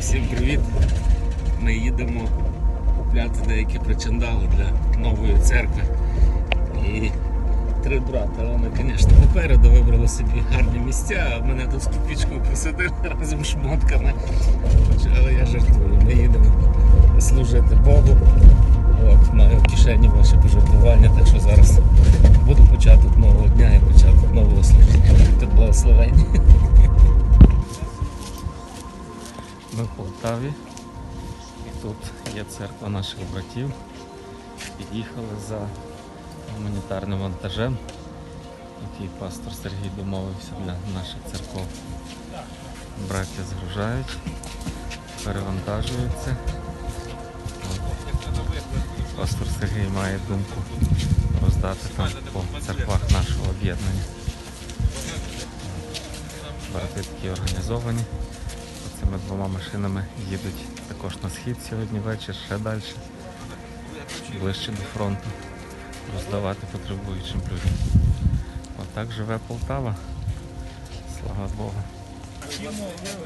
Всім привіт! Ми їдемо купляти деякі причандали для нової церкви. І три брата, вони, звісно, попереду вибрали собі гарні місця, а мене тут з копічкою посадили разом з шмотками. Але я жартую, ми їдемо служити Богу. От, маю в кишені ваші пожартування, так що зараз буде початок нового дня і початок нового служіння. Будьте благословені. Ми в Полтаві. І тут є церква наших братів. Під'їхали за гуманітарним вантажем, який пастор Сергій домовився для наших церков. Браття згружають, перевантажуються. Пастор Сергій має думку роздати там по церквах нашого об'єднання. Брати такі організовані. Цими двома машинами їдуть також на схід сьогодні вечір, ще далі, ближче до фронту, роздавати потребуючим людям. Отак живе Полтава. Слава Богу.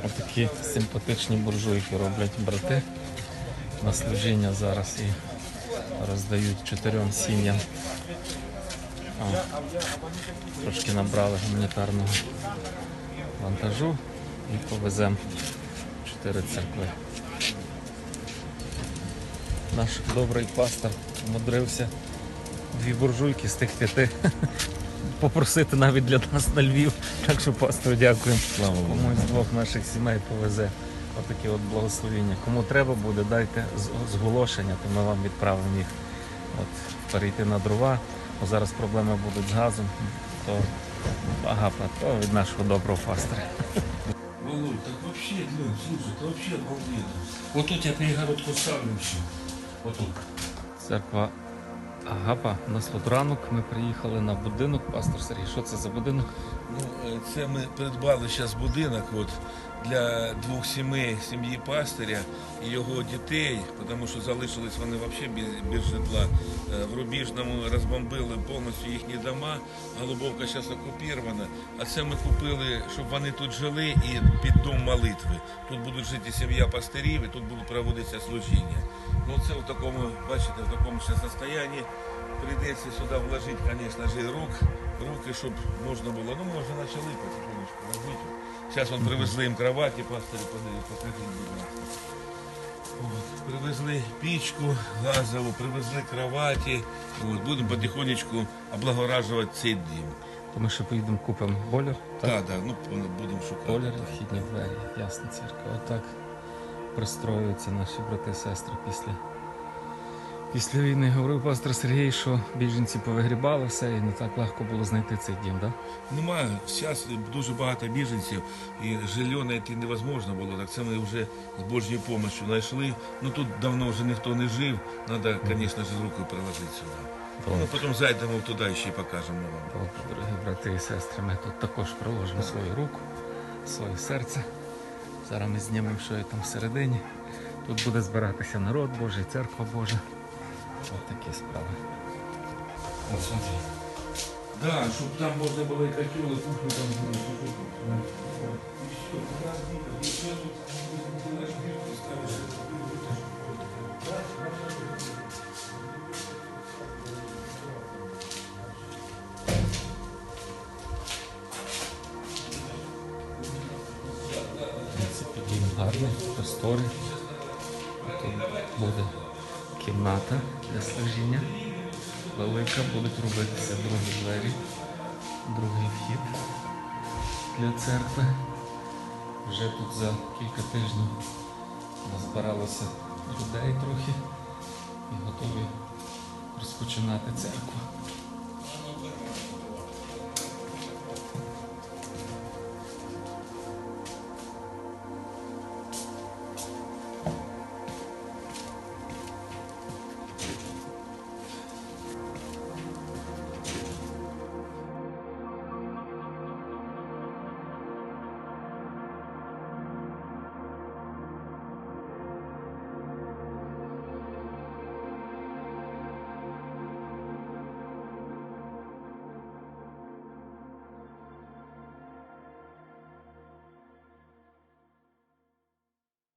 Отакі симпатичні буржуйки роблять брати на служіння зараз і роздають чотирьом сім'ям. О, Трошки набрали гуманітарного вантажу і повеземо чотири церкви. Наш добрий пастор умудрився дві буржуйки з тих п'яти попросити навіть для нас на Львів. Так що пастору дякуємо. Слава Богу. Комусь з двох наших сімей повезе. Отакі от благословіння. Кому треба буде, дайте зголошення, то ми вам відправимо їх. От, перейти на дрова. Бо зараз проблеми будуть з газом, то агапа, то від нашого доброго пастора. Володь, так вообще, блин, слушай, это вообще обалденно. Вот тут я перегородку ставлю ще. Вот тут. Церква Агапа. У нас тут ранок. Ми приїхали на будинок. Пастор Сергій, що це за будинок? Ну, е, це ми придбали зараз будинок от, для двох сімей, сім'ї пастиря і його дітей, тому що залишились вони взагалі без, без житла. Е, В Рубіжному розбомбили повністю їхні дома, Голубовка зараз окупована. А це ми купили, щоб вони тут жили і під дом молитви. Тут будуть жити сім'я пастирів і тут будуть проводитися служіння. Ну це в такому, бачите, в такому ще состоянні. Прийдеться сюди вложити, звісно ж, рук, руки, щоб можна було. Ну, ми вже почали потихонечку робити. Зараз вон привезли їм кроваті, пастирі подивіться, покажіть, будь ласка. От, привезли пічку газову, привезли кроваті. От, будемо потихонечку облагоражувати цей дім. То ми ще поїдемо купимо бойлер. Так, так, ну будемо шукати. Бойлер, так. вхідні двері, ясна церква. Отак пристроюються наші брати і сестри після. Після війни говорив пастор Сергій, що біженці повигрібали все і не так легко було знайти цей дім, так? Немає. Зараз дуже багато біженців і жилье знайти невозможно було. Так це ми вже з Божою допомогою знайшли. Ну тут давно вже ніхто не жив. Треба, звісно ж, руку приложити сюди. Ну, потім зайдемо туди ще й покажемо вам. Добре, дорогі брати і сестри, ми тут також приложимо свою руку, своє серце. Зараз ми знімемо, що є там всередині. Тут буде збиратися народ Божий, церква Божа. Ось такі справи. От смотри. Да, щоб там можна було і котел, і кухню там було. Принципі, дім гарний, просторий. Тут буде кімната для служіння. Велика, будуть робитися другі двері, другий вхід для церкви. Вже тут за кілька тижнів назбиралося людей трохи і готові розпочинати церкву.